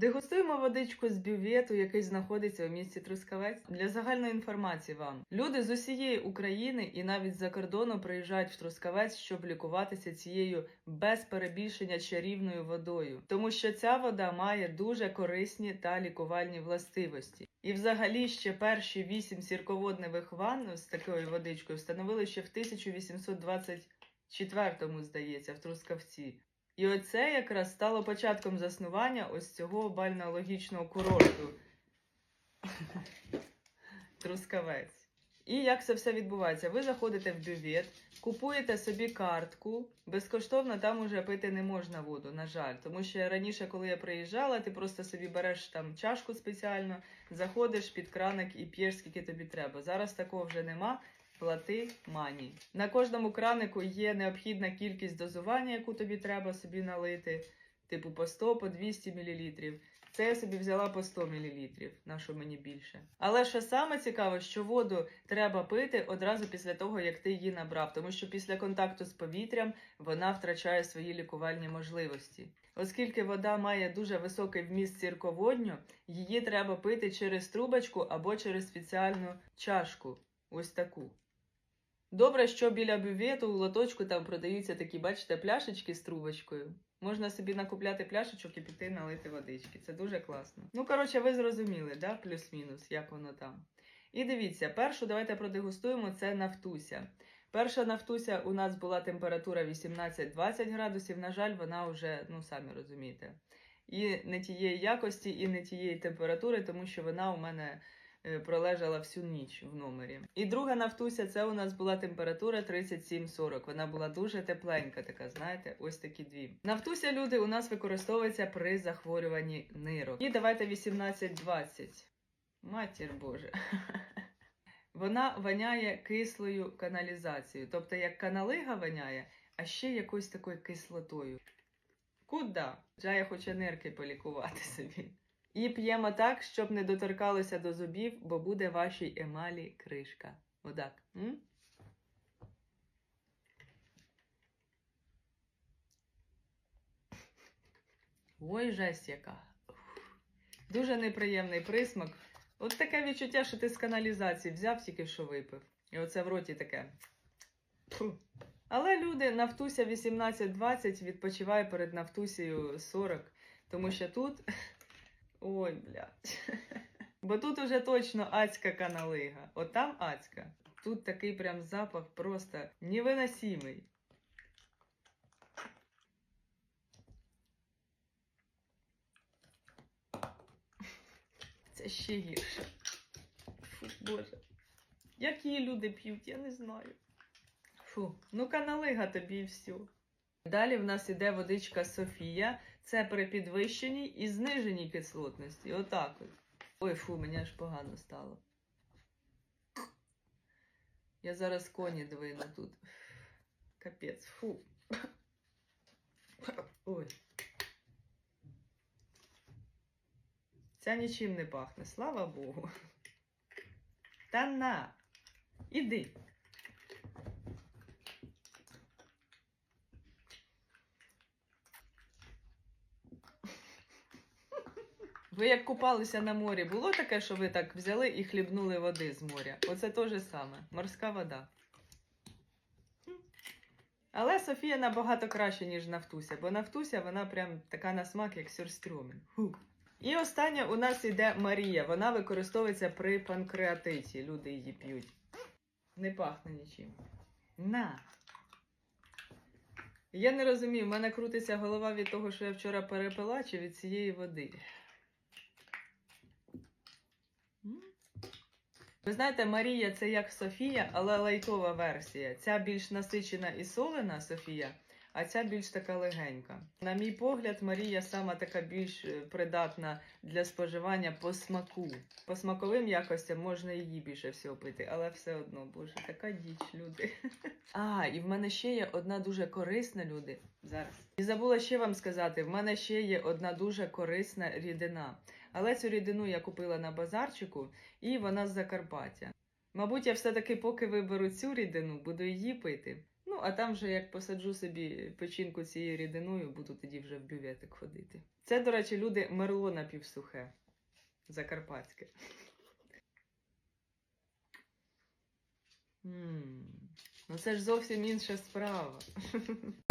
Дегустуємо водичку з бювету, який знаходиться у місті Трускавець. Для загальної інформації вам люди з усієї України і навіть з-за кордону приїжджають в Трускавець, щоб лікуватися цією без перебільшення чарівною водою, тому що ця вода має дуже корисні та лікувальні властивості. І взагалі ще перші вісім сірководневих ванн з такою водичкою встановили ще в 1824-му, здається, в Трускавці. І оце якраз стало початком заснування ось цього бальнеологічного курорту. Трускавець. І як це все відбувається? Ви заходите в бювет, купуєте собі картку. Безкоштовно там уже пити не можна воду, на жаль. Тому що раніше, коли я приїжджала, ти просто собі береш там чашку спеціально, заходиш під краник і п'єш, скільки тобі треба. Зараз такого вже нема. Плати мані. На кожному кранику є необхідна кількість дозування, яку тобі треба собі налити, типу по 100, по 200 мл. Це я собі взяла по 100 мл, на що мені більше. Але що саме цікаве, що воду треба пити одразу після того, як ти її набрав, тому що після контакту з повітрям вона втрачає свої лікувальні можливості. Оскільки вода має дуже високий вміст сірководню, її треба пити через трубочку або через спеціальну чашку. Ось таку. Добре, що біля бювету у лоточку там продаються такі, бачите, пляшечки з трубочкою. Можна собі накупляти пляшечок і піти налити водички. Це дуже класно. Ну, коротше, ви зрозуміли, да? плюс-мінус, як воно там. І дивіться, першу давайте продегустуємо це нафтуся. Перша нафтуся у нас була температура 18-20 градусів. На жаль, вона вже, ну самі розумієте, і не тієї якості, і не тієї температури, тому що вона у мене пролежала всю ніч в номері. І друга нафтуся, це у нас була температура 37-40. Вона була дуже тепленька, така, знаєте, ось такі дві. Нафтуся, люди, у нас використовується при захворюванні нирок. І давайте 18-20. Матір Боже. Вона воняє кислою каналізацією. Тобто, як каналига воняє, а ще якоюсь такою кислотою. Куда? Джая хоче нирки полікувати собі. І п'ємо так, щоб не доторкалося до зубів, бо буде вашій емалі кришка. Отак. М? Ой, жесть яка. Дуже неприємний присмак. От таке відчуття, що ти з каналізації взяв тільки що випив. І оце в роті таке. Фу. Але люди Нафтуся 18-20 відпочиває перед Нафтусією 40, тому що тут. Ой, блядь. Бо тут уже точно адська каналига. От там адська. Тут такий прям запах просто невиносимий. Це ще гірше. Фу, Боже. Як її люди п'ють, я не знаю. Фу, ну каналига тобі і все. Далі в нас іде водичка Софія. Це при підвищеній і зниженій кислотності. Отак от. Ой, фу, мені аж погано стало. Я зараз коні двину тут. Капець, фу. Ой. Ця нічим не пахне, слава Богу. Та на, іди. Ви як купалися на морі, було таке, що ви так взяли і хлібнули води з моря? Оце те же саме. Морська вода. Але Софія набагато краще, ніж Нафтуся, бо Нафтуся вона прям така на смак, як сюрстрюмен. І остання у нас іде Марія. Вона використовується при панкреатиті. Люди її п'ють. Не пахне нічим. На. Я не розумію, в мене крутиться голова від того, що я вчора перепила, чи від цієї води. Ви знаєте, Марія це як Софія, але лайтова версія. Ця більш насичена і солена Софія, а ця більш така легенька. На мій погляд, Марія сама така більш е, придатна для споживання по смаку. По смаковим якостям можна її більше всього пити, але все одно, боже, така діч, люди. А, і в мене ще є одна дуже корисна, люди. Зараз. І забула ще вам сказати: в мене ще є одна дуже корисна рідина. Але цю рідину я купила на базарчику, і вона з Закарпаття. Мабуть, я все-таки, поки виберу цю рідину, буду її пити. А там вже як посаджу собі печінку цією рідиною, буду тоді вже в бюветик ходити. Це, до речі, люди мерло напівсухе. Закарпатське. Ну це ж зовсім інша справа.